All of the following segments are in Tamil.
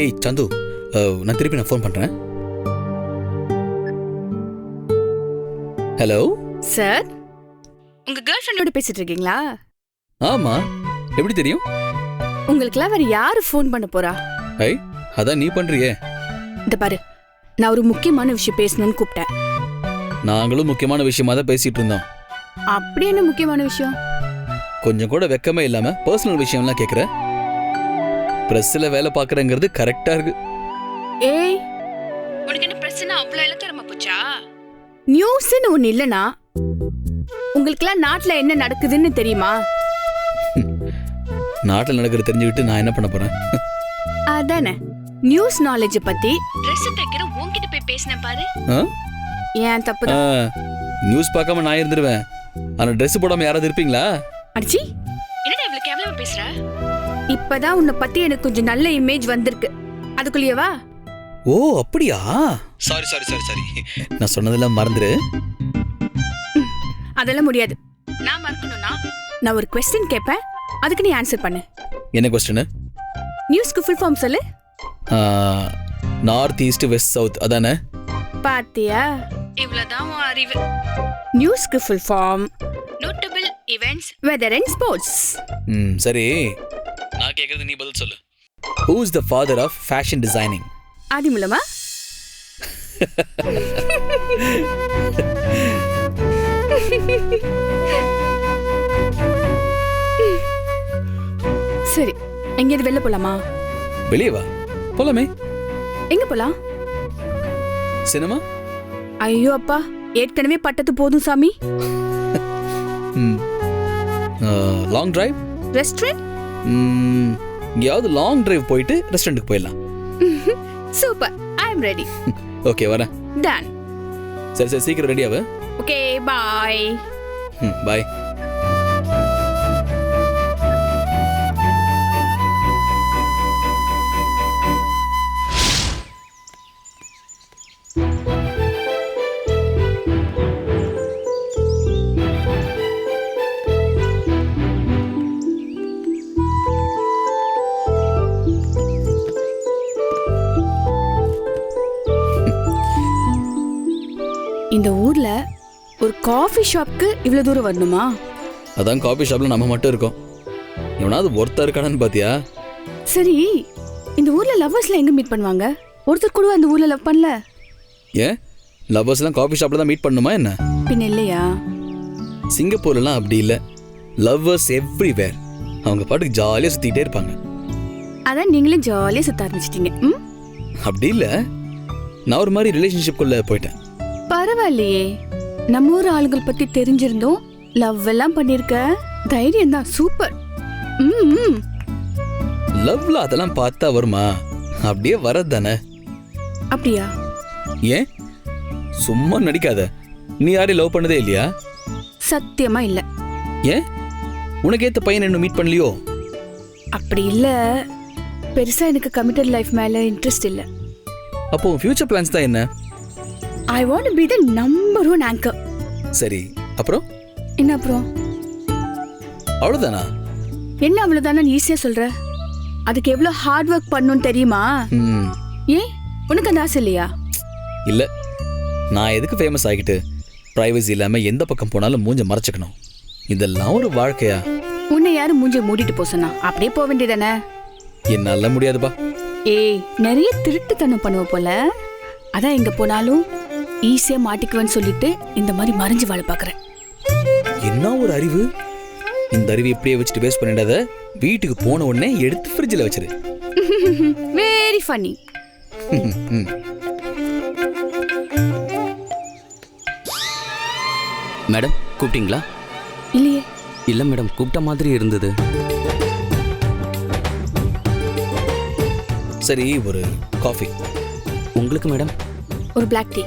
ஏய் சந்து நான் திருப்பி நான் ஃபோன் பண்றேன். ஹலோ சார் உங்க கேர்ள் ஃப்ரெண்டோட பேசிட்டு இருக்கீங்களா? ஆமா. எப்படி தெரியும்? உங்களுக்குலாம் வேற யாரு ஃபோன் பண்ண போறா? ஐ அதான் நீ பண்றியே. இந்த பாரு நான் ஒரு முக்கியமான விஷயம் பேசணும்னு கூப்பிட்டேன். நாங்களும் முக்கியமான விஷயமா தான் பேசிட்டு இருந்தோம். அப்படி என்ன முக்கியமான விஷயம்? கொஞ்சம் கூட வெக்கமே இல்லாம பர்சனல் விஷயம்லாம் கேக்குற. பிரஸ்ல வேலை பாக்குறங்கிறது கரெக்டா இருக்கு. ஏய். உனக்கு என்ன பிரச்சனை அவ்வளோ இலக்கரமா போச்சா? நியூஸ்னு ஒண்ணு இல்லனா உங்களுக்குலாம் நாட்டுல என்ன நடக்குதுன்னு தெரியுமா? நாட்டில் நடக்கிறது தெரிஞ்சுக்கிட்டு நான் என்ன பண்ண போறேன்? அதானே. நியூஸ் நாலேஜ் பத்தி. ட்ரெஸ் தைக்கிற உன்கிட்ட போய் பேசினேன் பாரு. ஆ? ஏன் தப்பு ஆ, நியூஸ் பார்க்காம நான் இருந்துருவேன். ஆனா Dress போடாம யாராவது இருப்பீங்களா? அடிச்சி. என்னடா இவ்வளவு கேவலமா பேசுற? இப்பதான் உன்னை பத்தி எனக்கு கொஞ்சம் நல்ல இமேஜ் வந்திருக்கு. அதுக்குள்ளேயேவா ஓ அப்படியா? சாரி சாரி சாரி சாரி நான் சொன்னதெல்லாம் மறந்துரு. அதெல்லாம் முடியாது. நான் மறக்கணும்னா நான் ஒரு கொஸ்டின் கேட்பேன் அதுக்கு நீ ஆன்சர் பண்ணு. என்ன கொஸ்டின் நியூஸ்க்கு ஃபுல் ஃபார்ம் சொல்லு. நார்த் ஈஸ்ட் வெஸ்ட் சவுத் அதானே? பாத்தியா? இவ்வளவுதான் உன் அறிவு. நியூஸ்க்கு full form notable events weather and sports ம் சரி. நான் கேட்கறது நீ பதில் சொல்லு. Who is the father of fashion designing ஆதி மூலமா? சரி எங்கேயாவது வெளில போலாமா? வெளியே வா. போலாமே. எங்க போலாம்? சினிமா ஐயோ அப்பா ஏற்கனவே பட்டது போதும் சாமி. லாங் டிரைவ் ரெஸ்டாரண்ட் எங்கேயாவது லாங் டிரைவ் போயிட்டு ரெஸ்டாரண்ட்டுக்கு போயிடலாம். Super I am ready okay வரேன். டன் சரி சரி சீக்கிரம் ரெடியாவு ஓகே பாய் பாய் ஷாப்க்கு இவ்வளவு தூரம் வரணுமா? அதான் காபி ஷாப்ல நம்ம மட்டும் இருக்கோம். எவனாவது ஒருத்தர் இருக்கானான்னு பாத்தியா? சரி இந்த ஊர்ல லவ்வர்ஸ்ல எங்க மீட் பண்ணுவாங்க? ஒருத்தர் கூட அந்த ஊர்ல லவ் பண்ணல? ஏன்? லவ்வர்ஸ்லாம் காபி ஷாப்ல தான் மீட் பண்ணணுமா என்ன? பின்ன இல்லையா? சிங்கப்பூர்லலாம் அப்படி இல்லை. லவ்வர்ஸ் எவ்ரிவேர் அவங்க பாட்டுக்கு ஜாலியாக சுற்றிக்கிட்டே இருப்பாங்க. அதான் நீங்களே ஜாலியா சுத்த ஆரம்பிச்சிட்டீங்க. ம்? அப்படி இல்லை. நான் ஒரு மாதிரி ரிலேஷன்ஷிப்குள்ளே போயிட்டேன். பரவாயில்லையே. நம்ம ஊர் ஆளுங்கள் பத்தி தெரிஞ்சிருந்தோம். லவ் எல்லாம் பண்ணிருக்க. தைரியம் தான். சூப்பர் ம். லவ்ல அதெல்லாம் பார்த்தா வருமா? அப்படியே வரது தானே. அப்படியா? ஏன்? சும்மா நடிக்காத. நீ யாரையும் லவ் பண்ணதே இல்லையா? சத்தியமா இல்ல. ஏன்? உனக்கு ஏத்த பையன் இன்னும் மீட் பண்ணலையோ? அப்படி இல்ல. பெருசா எனக்கு கமிட்டட் லைஃப் மேல இன்ட்ரெஸ்ட் இல்ல. அப்போ ஃபியூச்சர் பிளான்ஸ் தான் என்ன? I want be the number one anchor சரி அப்புறம்? என்ன அப்புறம்? அவ்வளோதானா என்ன அவ்வளவுதானே ஈஸியா சொல்ற. அதுக்கு எவ்வளவு ஹார்ட் ஒர்க் பண்ணணும்னு தெரியுமா? ம் ஏன் உனக்கு அந்த ஆசை இல்லையா? இல்லை. நான் எதுக்கு ஃபேமஸ் ஆகிட்டு ப்ரைவசி இல்லாமல் எந்த பக்கம் போனாலும் மூஞ்ச மறைச்சிக்கணும். இதெல்லாம் ஒரு வாழ்க்கையா? உன்னை யாரும் மூஞ்ச மூடிட்டு போ சொன்னா? அப்படியே போக வேண்டியதானே? என்னால முடியாதுப்பா. ஏய் நிறைய திருட்டுத்தனம் பண்ணுவ போல. அதான் எங்க போனாலும் ஈஸியா மாட்டிக்குவேன்னு சொல்லிட்டு இந்த மாதிரி மறைஞ்சு வாழ பாக்குறேன். என்ன ஒரு அறிவு? இந்த அறிவு இப்படியே வச்சுட்டு வேஸ்ட் பண்ணிடாத. வீட்டுக்கு போன உடனே எடுத்து ஃப்ரிட்ஜில் வச்சிரு. வெரி ஃபன்னி ம். மேடம் கூப்பிட்டீங்களா? இல்லையே. இல்லை மேடம் கூப்பிட்ட மாதிரி இருந்தது. சரி ஒரு காஃபி உங்களுக்கு மேடம்? ஒரு பிளாக் டீ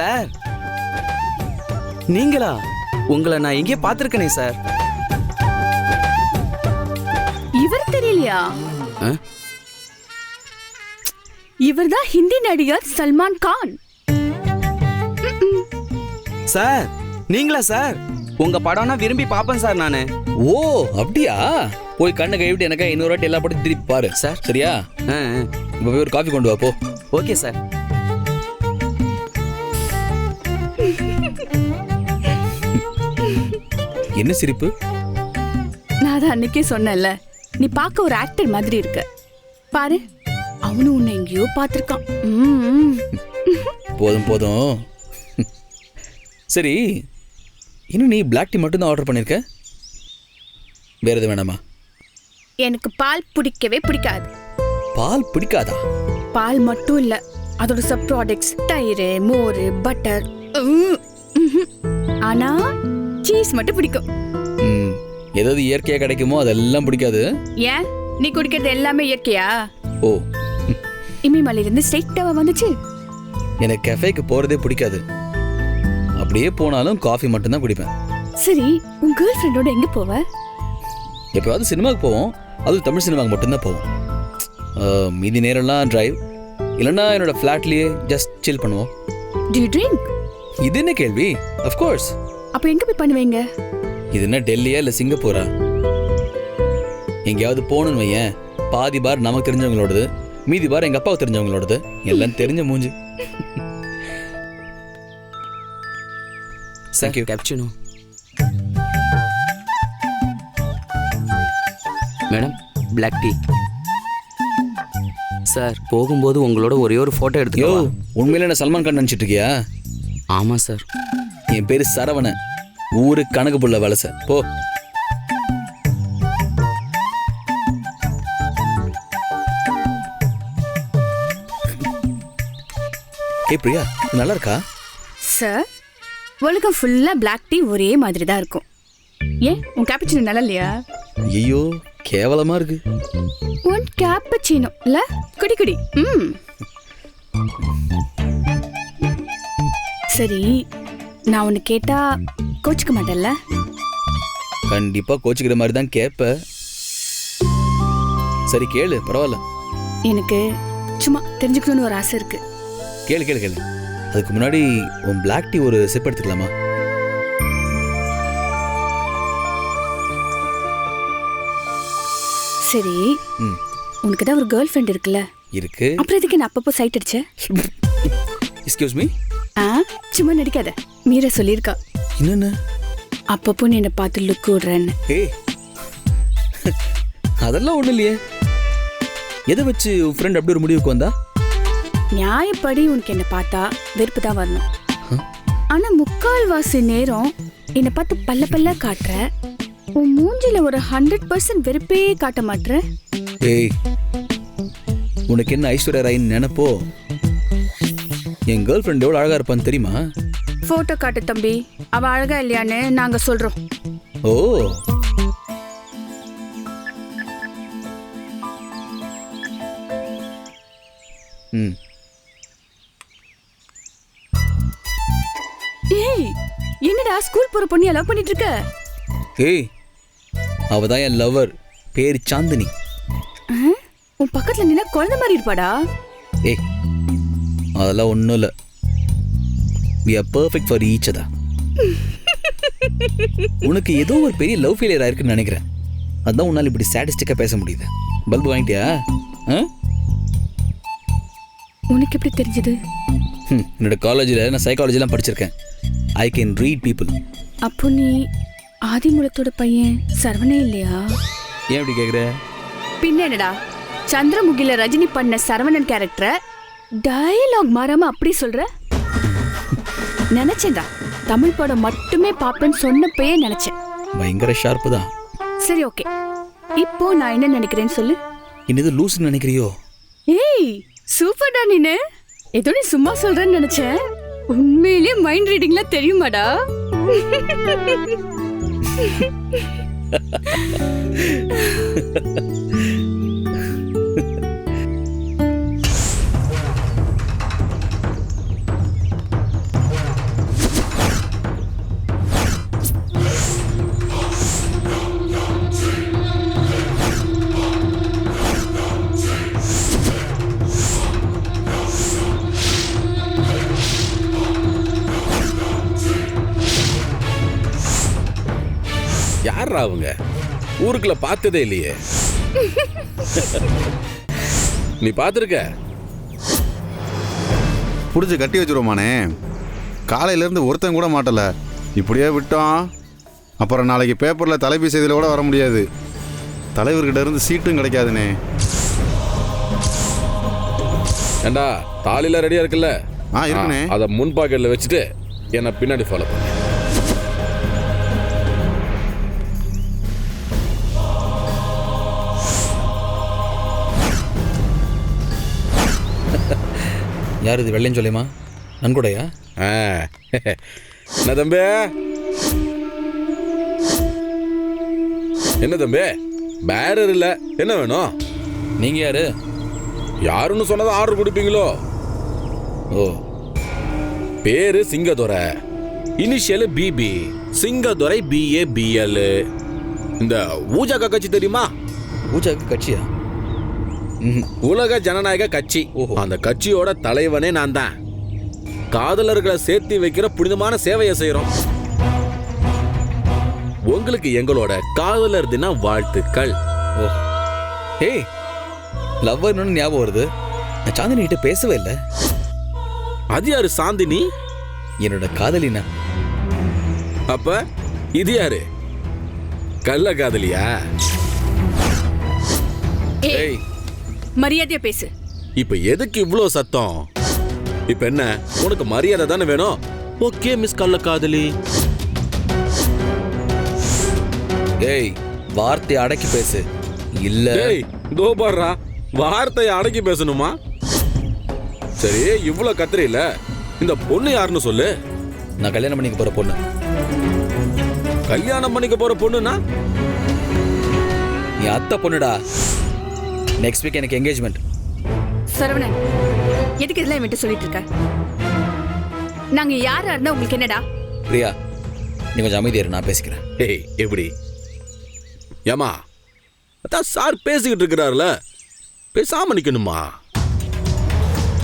சார். நீங்களா? உங்களை நான் எங்கேயோ பார்த்துருக்கனே சார். இவர் தெரியலையா? இவர்தான் ஹிந்தி நடிகர் சல்மான் கான். சார் நீங்களா சார்? உங்க படம்னா விரும்பி பார்ப்பேன் சார் நான். ஓ அப்படியா? போய் கண்ணை கைவிட்டு எனக்கா இன்னொரு வாட்டி எல்லா படத்தையும் திருப்பி பாரு. சார். சரியா. இப்போ போய் ஒரு காஃபி கொண்டு வா போ. Okay sir. என்ன சிரிப்பு? நான் அதை அன்னைக்கே சொன்னேன்ல. நீ பார்க்க ஒரு ஆக்டர் மாதிரி இருக்க. பாரு அவனும் உன்னை எங்கேயோ பார்த்திருக்கான். போதும் போதும். சரி இன்னும் நீ பிளாக் டீ மட்டும் தான் ஆர்டர் பண்ணியிருக்க வேற எதுவும் வேணாமா? எனக்கு பால் பிடிக்கவே பிடிக்காது. பால் பிடிக்காதா? பால் மட்டும் இல்ல அதோட சப் ப்ராடக்ட்ஸ் தயிர் மோர் பட்டர் ஆனா சீஸ் மட்டும் பிடிக்கும். ம் எதாவது இயற்கையாக கிடைக்குமோ அதெல்லாம் பிடிக்காது. ஏன்? நீ குடிக்கிறது எல்லாமே இயற்கையா? ஓ. இமயமலையில இருந்து ஸ்ட்ரெயிட்டாவா வந்துச்சு. எனக்கு கஃபேக்கு போகிறதே பிடிக்காது. அப்படியே போனாலும் காஃபி மட்டும்தான் குடிப்பேன். சரி உன் கேர்ள் ஃப்ரெண்டோட எங்க போவ? எப்போயாவது சினிமாவுக்கு போவோம். அதுவும் தமிழ் சினிமாவுக்கு மட்டும்தான் போவோம். அஹ், மீதி நேரம்லாம் டிரைவ் இல்லைன்னா என்னோட ஃப்ளாட்லேயே ஜஸ்ட் சில் பண்ணுவோம். டு ட்ரிங்க் இது என்ன கேள்வி? அஃப்கோர்ஸ் அப்ப எங்க போய் பண்ணுவீங்க? இது என்ன டெல்லியா இல்லை சிங்கப்பூரா? எங்கேயாவது போகணும்னு வையேன். பாதி பார் நமக்கு தெரிஞ்சவங்களோடது மீதி பார் எங்கள் அப்பாவுக்கு தெரிஞ்சவங்களோடது. எல்லாம் தெரிஞ்ச மூஞ்சி. Thank you. Cappuccino madam black tea sir போகும்போது உங்களோட ஒரே ஒரு ஃபோட்டோ யோ எடுத்துக்கோ உண்மையில என்ன சல்மான் கான் நினச்சிட்டு இருக்கியா? ஆமாம் சார் என் பேரு சரவணன். ஊரு கணக்கு புள்ள வலச போ. ஏ பிரியா நல்லா இருக்கா? சார் உலகம் ஃபுல்லா Black டீ ஒரே மாதிரி தான் இருக்கும். ஏன் உன் கேப்புச்சினோ நல்லா இல்லையா? ஐயோ கேவலமா இருக்கு. உன் கேப்புச்சினோ இல்ல? குடி குடி. ம். சரி நான் உன்னை கேட்டா கோச்சுக்க மாட்டேன்ல? கண்டிப்பா கோச்சிக்கிற மாதிரி தான் கேப்ப சரி கேளு பரவாயில்ல. எனக்கு சும்மா தெரிஞ்சுக்கணும்னு ஒரு ஆசை இருக்கு. கேளு கேளு கேளு. அதுக்கு முன்னாடி உன் பிளாக் டீ ஒரு சிப் எடுத்துக்கலாமா? சரி. உனக்கு தான் ஒரு கேர்ள் ஃப்ரெண்ட் இருக்குல்ல? இருக்கு. அப்புறம் எதுக்கு நான் அப்பப்போ சைட் அடிச்ச? எக்ஸ்கியூஸ் மீ ஆ? சும்மா நடிக்காத. மீரா சொல்லியிருக்கா. என்னென்ன? அப்பப்போ நீ என்னை பார்த்து லுக் விடுறேன்னு. ஏய். அதெல்லாம் ஒண்ணும் இல்லையே. எதை வச்சு உன் ஃப்ரெண்ட் அப்படி ஒரு முடிவுக்கு வந்தா? நியாயப்படி உனக்கு என்னை பார்த்தா வெறுப்பு தான் வரணும். ஆனா முக்கால்வாசி நேரம் என்னை பார்த்து பல்ல பல்ல காட்டுற. உன் மூஞ்சில ஒரு ஹண்ட்ரட் பர்சன்ட் வெறுப்பே காட்ட மாட்ற. ஏய். உனக்கு என்ன ஐஸ்வர்யா ராயின்னு நினைப்போ? என் கேர்ள் ஃப்ரெண்ட் எவ்வளோ அழகா இருப்பான்னு தெரியுமா? போட்டோ காட்டு தம்பி. அவ அழகா இல்லையான்னு நாங்க சொல்றோம். ஓ. ம். ஏய் என்னடா ஸ்கூல் போற பொண்ணு லவ் பண்ணிட்டு இருக்க ஏய் அவ தான் என் லவர் பேர் சாந்தினி? உன் பக்கத்துல நின்னா குழந்தை மாதிரி இருப்பாடா. ஏய் அதெல்லாம் ஒன்றும் இல்லை. We are perfect for each அதா உனக்கு ஏதோ ஒரு பெரிய லவ் ஃபெயிலியர் ஆயிருக்குன்னு நினைக்கிறேன். அதான் உன்னால் இப்படி ஸ்டாட்டிஸ்டிக்காக பேச முடியுது. பல்பு வாங்கிட்டியா? ஆ? உனக்கு எப்படி தெரிஞ்சது? என்னோட காலேஜில் நான் சைக்காலஜிலாம் படிச்சிருக்கேன். ஐ கேன் ரீட் பீப்புள் அப்போ நீ ஆதிமூலத்தோட பையன் சரவணே இல்லையா? ஏன் இப்படி கேட்குற பின்ன என்னடா? சந்திரமுகில ரஜினி பண்ண சரவணன் கேரக்டரை டயலாக் மாறாம அப்படி சொல்ற? நினைச்சேன்டா. தமிழ் படம் மட்டுமே பாப்பேன்னு சொன்னப்பயே நினைச்சேன். பயங்கர ஷார்ப்பு தான். சரி ஓகே இப்போ நான் என்ன நினைக்கிறேன்னு சொல்லு. இன்னது லூஸ்ன்னு நினைக்கிறியோ? ஏய் சூப்பர்டா நீனு. ஏதோ நீ சும்மா சொல்றேன்னு நினைச்சேன். உண்மையிலேயே மைண்ட் ரீடிங்லாம் தெரியுமாடா? யாரா அவங்க ஊருக்குள்ள பார்த்ததே இல்லையே. நீ பார்த்துருக்க? பிடிச்சி கட்டி வச்சிருவோமானே. காலையிலேருந்து ஒருத்தன் கூட மாட்டல. இப்படியே விட்டோம் அப்புறம் நாளைக்கு பேப்பரில் தலைப்பு செய்தியில் கூட வர முடியாது. தலைவர்கிட்ட இருந்து சீட்டும் கிடைக்காதுனே. ஏண்டா தாலில ரெடியா இருக்குல்ல? ஆ இருக்குண்ணே அதை முன் பாக்கெட்ல வச்சுட்டு என்ன பின்னாடி ஃபாலோ பண்ணு. யார் இது வெள்ளைன்னு சொல்லியுமா நன்கொடையா. என்ன தம்பி? என்ன தம்பி? பேரர் இல்ல. என்ன வேணும்? நீங்கள் யாரு? யாருன்னு சொன்னதை ஆர்டர் கொடுப்பீங்களோ? ஓ. பேரு Singadurai. Initial P P Singadurai BA BL இந்த ஊஜா கட்சி தெரியுமா? பூஜாக்கு கட்சியா? உலக ஜனநாயக கட்சி. ஓஹோ. அந்த கட்சியோட தலைவனே நான் தான். காதலர்களை சேர்த்து வைக்கிற புனிதமான சேவையை செய்யறோம் உங்களுக்கு எங்களோட காதலர் தின வாழ்த்துக்கள். ஓ ஏய் லவ்வர்னு ஞாபகம் வருது. நான் சாந்தினி கிட்ட பேசவே இல்லை. அது யாரு சாந்தினி? என்னோட காதலினா. அப்ப இது யாரு? கள்ள காதலியா? ஏய் மரியாதையா பேசு. இப்ப எதுக்கு இவ்ளோ சத்தம்? இப்ப என்ன? உனக்கு மரியாதை தானே வேணும்? ஓகே மிஸ் கள்ள காதலி. ஏய் வார்த்தையை அடக்கி பேசு. இல்ல. டேய் தோ பாடுறா வார்த்தையை அடக்கி பேசணுமா? சரி இவ்ளோ கத்துறீல இந்த பொண்ணு யாருன்னு சொல்லு. நான் கல்யாணம் பண்ணிக்க போற பொண்ணு. கல்யாணம் பண்ணிக்க போற பொண்ணுனா நீ அத்தை பொண்ணுடா. நெக்ஸ்ட் வீக் எனக்கு என்கேஜ்மெண்ட் சரவணன் எதுக்கு இதெல்லாம் இவன்ட்டு சொல்லிட்டு இருக்க? நாங்க யாரா இருந்தா உங்களுக்கு என்னடா? பிரியா நீ கொஞ்சம் அமைதியா இரு நான் பேசிக்கிறேன். ஏய் எப்படி? ஏமா அதான் சார் பேசிக்கிட்டு இருக்கிறாருல. பேசாம நிக்கணுமா?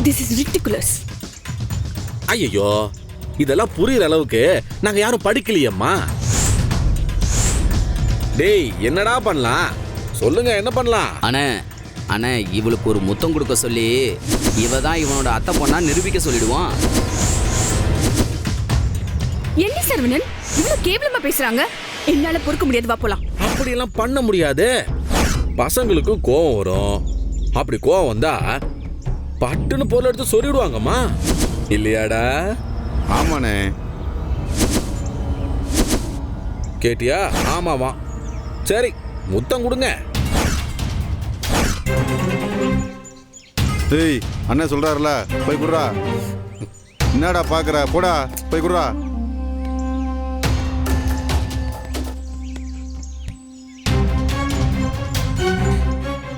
திஸ் இஸ் ரிட்டிகுலஸ் ஐயோ இதெல்லாம் புரியுற அளவுக்கு நாங்க யாரும் படிக்கலையம்மா. டேய் என்னடா பண்ணலாம்? சொல்லுங்க என்ன பண்ணலாம்? அண்ணே அண்ணே இவளுக்கு ஒரு முத்தம் கொடுக்க சொல்லி இவ தான் இவனோட அத்தை பொண்ணா நிரூபிக்க சொல்லிடுவான். என்ன சரவணன் இவ்வளவு கேவலமா பேசுறாங்க? என்னால பொறுக்க முடியாது வா போலாம். அப்படியெல்லாம் பண்ண முடியாது. பசங்களுக்கும் கோவம் வரும். அப்படி கோவம் வந்தா பட்டுன்னு பொருள் எடுத்து சொல்லிடுவாங்கம்மா. இல்லையாடா? ஆமாண்ணே. கேட்டியா? ஆமாவா சரி முத்தம் கொடுங்க. டேய் அண்ணன் சொல்கிறாருல போய் குடுறா. என்னடா பார்க்குற போடா போய் குடுறா.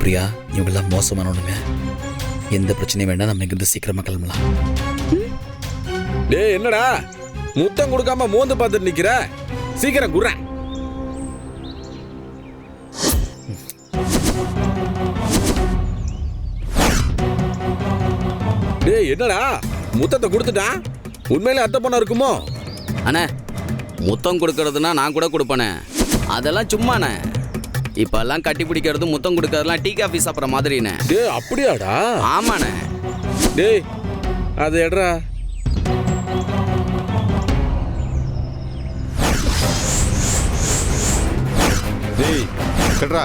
பிரியா இவங்கெல்லாம் மோசமானவனுங்க. எந்த பிரச்சனையும் வேண்டாம் நம்ம இங்கிருந்து சீக்கிரமா கிளம்பலாம். டேய் என்னடா? முத்தம் கொடுக்காம மோந்து பார்த்துட்டு நிக்கிற? சீக்கிரம் குடுற என்னடா? முத்தத்தை கொடுத்துட்டா உண்மையிலே அத்தை பொண்ணா இருக்குமோ? அண்ணே முத்தம் கொடுக்கறதுனா நான் கூட கொடுப்பேனே. அதெல்லாம் சும்மாண்ணே. இப்பெல்லாம் கட்டி பிடிக்கிறது முத்தம் கொடுக்கறதுலாம் டீ காஃபி சாப்பிட்ற மாதிரிண்ணே. டேய் அப்படியாடா? ஆமாண்ணே. டேய் அது எட்ரா டேய் கட்டுறா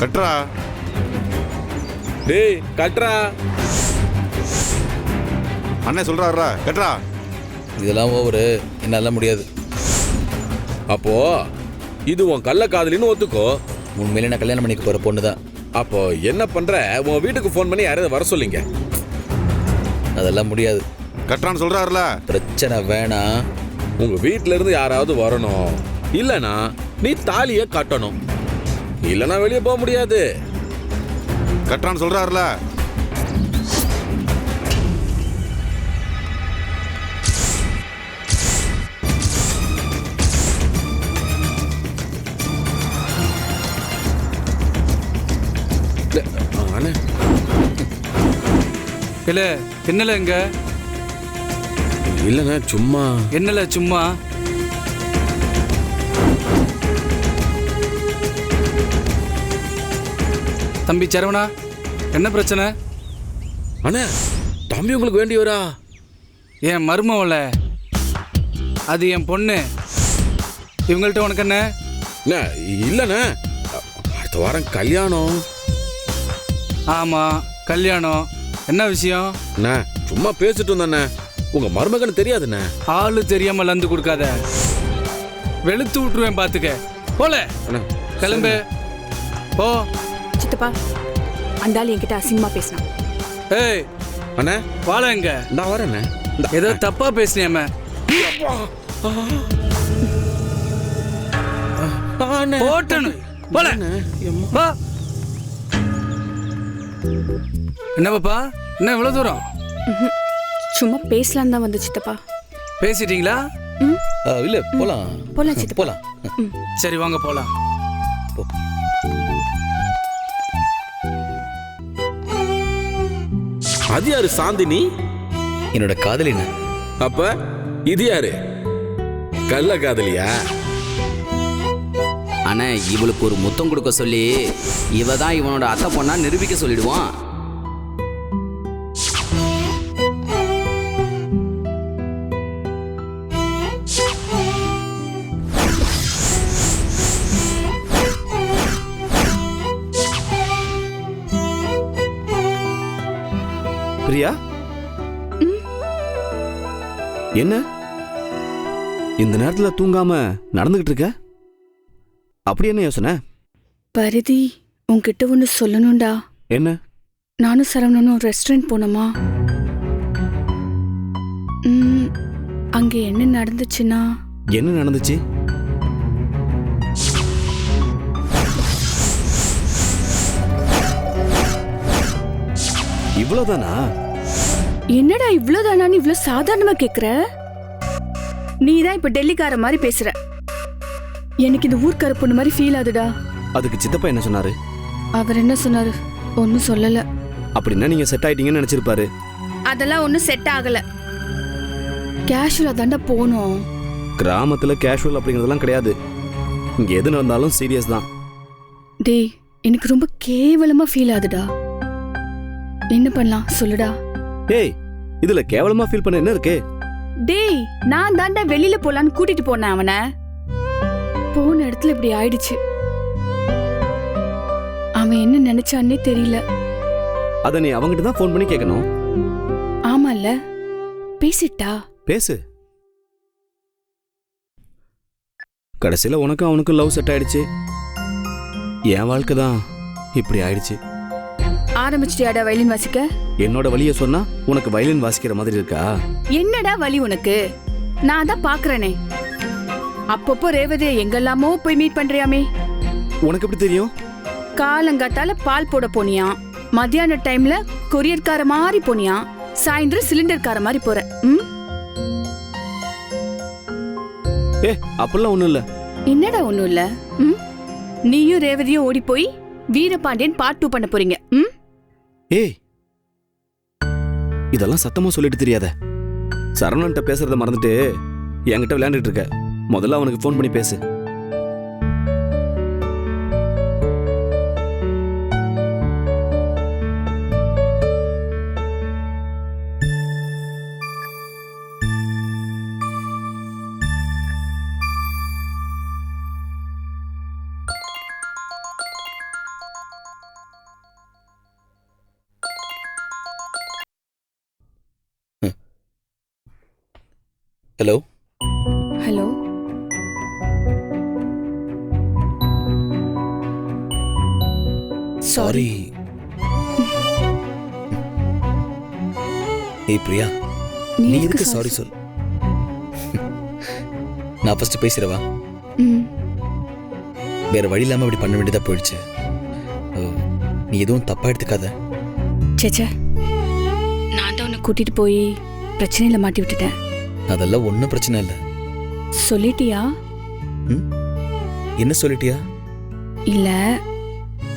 கட்டுறா. டேய் கட்றா அண்ணன் சொல்கிறாருடா கட்டுறா. இதெல்லாம் ஓவரு என்னால முடியாது. அப்போ இது உன் கள்ள காதலின்னு ஒத்துக்கோ. உண்மையிலே நான் கல்யாணம் பண்ணிக்க போற பொண்ணு தான். அப்போ என்ன பண்ற? உன் வீட்டுக்கு ஃபோன் பண்ணி யாரையாவது வர சொல்லிங்க. அதெல்லாம் முடியாது. கட்டுறான்னு சொல்கிறாருல பிரச்சனை வேணாம். உங்க வீட்ல இருந்து யாராவது வரணும். இல்லனா நீ தாலிய கட்டணும். இல்லனா வெளியே போக முடியாது. கட்டுறான்னு சொல்கிறாருல அண்ணே. இல்ல என்னல எங்க இல்லைங்க சும்மா. என்னல சும்மா? தம்பி சரவணா என்ன பிரச்சனை? அண்ணே தம்பி உங்களுக்கு வேண்டியவரா? என் மருமவள. அது என் பொண்ணு. இவங்கள்ட்ட உனக்கு என்ன? அண்ணே இல்லைண்ணே. அடுத்த வாரம் கல்யாணம். ஆமா கல்யாணம். என்ன விஷயம்? அண்ணே சும்மா பேசிட்டு இருந்தண்ணே. உங்க மருமகன் தெரியாதுண்ணே. ஆளு தெரியாம லந்து கொடுக்காத. வெளுத்து விட்டுருவேன் பாத்துக்க. போல. அண்ணே கிளம்பு. போ. சித்தப்பா. அந்த ஆள் என்கிட்ட அசிங்கமா பேசினான். ஏய் அண்ணே. வாழ எங்க நான் வரேண்ணே. ஏதோ தப்பா பேசினியாம ஆ, அண்ணே. போட்டனு. போல. வா. என்ன பாப்பா? என்ன இவ்வளவு தூரம். சும்மா பேசலாம் தான் வந்து சித்தப்பா. பேசிட்டீங்களா? இல்ல போலாம். போலாம் போலாம். ம். சரி வாங்க போலாம். அது யாரு சாந்தினி? என்னோட காதலின அப்ப இது யாரு? கள்ள காதலியா? ஆனா இவளுக்கு ஒரு முத்தம் கொடுக்க சொல்லி இவ தான் இவனோட அத்தை பொண்ணா நிரூபிக்க சொல்லிடுவான். பிரியா? என்ன? இந்த நேரத்துல தூங்காம நடந்துகிட்டு இருக்க? அப்படி என்ன யோசனை? பரிதி உன்கிட்ட ஒன்று சொல்லணும்டா. என்ன? நானும் சரவணனும் ரெஸ்டாரண்ட் போனோமா? அங்க என்ன நடந்துச்சுன்னா? என்ன நடந்துச்சு? இவ்வளவுதானா? என்னடா இவ்வளோதானான்னு இவ்வளோ சாதாரணமா கேக்குற? நீ தான் இப்ப டெல்லிக்கார மாதிரி பேசுற. எனக்கு இந்த ஊர்க்கார பொண்ணு மாதிரி ஃபீல் ஆகுதுடா. அதுக்கு சித்தப்பா என்ன சொன்னாரு? அவர் என்ன சொன்னாரு? ஒன்றும் சொல்லல. அப்படின்னா நீங்க செட் ஆயிட்டீங்கன்னு நினைச்சிருப்பாரு. அதெல்லாம் ஒன்றும் செட் ஆகல. கேஷுவலா தாண்டா போனோம். கிராமத்துல கேஷுவல் அப்படிங்கறதெல்லாம் கிடையாது. இங்க எது நடந்தாலும் சீரியஸ் தான். டேய் எனக்கு ரொம்ப கேவலமா ஃபீல் ஆகுதுடா. என்ன பண்ணலாம்? சொல்லுடா. ஏய் இதுல கேவலமா ஃபீல் பண்ண என்ன இருக்கு? டேய் நான் தாண்டா வெளியில போலான்னு கூட்டிட்டு போனேன் அவனை. போன இடத்துல இப்படி ஆயிடுச்சு. அவன் என்ன நினைச்சான்னே தெரியல. அத நீ அவங்கிட்ட தான் ஃபோன் பண்ணி கேட்கணும் ஆமால்ல. பேசிட்டா? பேசு. கடைசியில உனக்கும் அவனுக்கும் லவ் செட் ஆயிடுச்சு. என் வாழ்க்கை தான் இப்படி ஆயிடுச்சு. ஆரம்பிச்சிட்டியாடா வயலின் வாசிக்க? என்னோட வழிய சொன்னா உனக்கு வயலின் வாசிக்கிற மாதிரி இருக்கா? என்னடா வலி உனக்கு? நான் தான் பாக்குறேனே. அப்பப்போ ரேவதியை எங்கெல்லாமோ போய் மீட் பண்றியாமே. உனக்கு எப்படி தெரியும்? காலங்காத்தால பால் போட போனியாம் மத்தியான டைம்ல கொரியர்கார மாதிரி போனியாம் சாயந்தரம் சிலிண்டர்கார மாதிரி போற. ம்? ஏ அப்படிலாம் ஒண்ணும் இல்ல. என்னடா ஒண்ணும் இல்ல? ம்? நீயும் ரேவதியும் ஓடி போய் வீரபாண்டியன் பார்ட் டூ பண்ண போறீங்க. ம்? ஏய். இதெல்லாம் சத்தமா சொல்லிட்டு தெரியாத. சரவணன்ட்ட பேசுறத மறந்துட்டு என்கிட்ட விளையாண்டுட்டு இருக்க. முதல்ல அவனுக்கு ஃபோன் பண்ணி பேசு. ஹலோ ஹலோ சாரி ஏய் பிரியா நீ எதுக்கு சாரி சொல்? நான் ஃபர்ஸ்ட் பேசுறவா வேற வழி இல்லாம இப்படி பண்ண வேண்டியதா போயிடுச்சு. நீ எதுவும் தப்பா எடுத்துக்காத. சேச்சே நான் தான் உன்னை கூட்டிட்டு போய் பிரச்சனையில மாட்டி விட்டுட்டேன். அதெல்லாம் ஒன்றும் பிரச்சனை இல்லை. சொல்லிட்டியா? என்ன சொல்லிட்டியா? இல்ல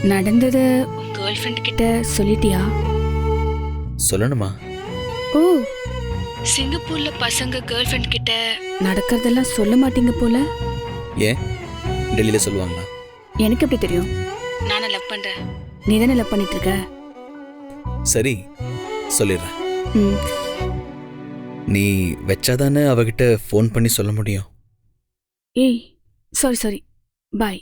நடந்தது கேர்ள் ஃப்ரெண்ட் கிட்ட சொல்லிட்டியா? சொல்லணுமா? ஓ சிங்கப்பூர்ல பசங்க கேர்ள் ஃப்ரெண்ட் கிட்ட நடக்கிறதெல்லாம் சொல்ல மாட்டீங்க போல? ஏன்? டெல்லியில் சொல்லுவாங்களா? எனக்கு எப்படி தெரியும்? நானே லவ் பண்றேன். நீ தானே லவ் பண்ணிட்டு இருக்க? சரி சொல்லிடுறேன். ம். நீ வச்சாதானே அவகிட்ட ஃபோன் பண்ணி சொல்ல முடியும்? ஏய் சாரி சாரி பாய்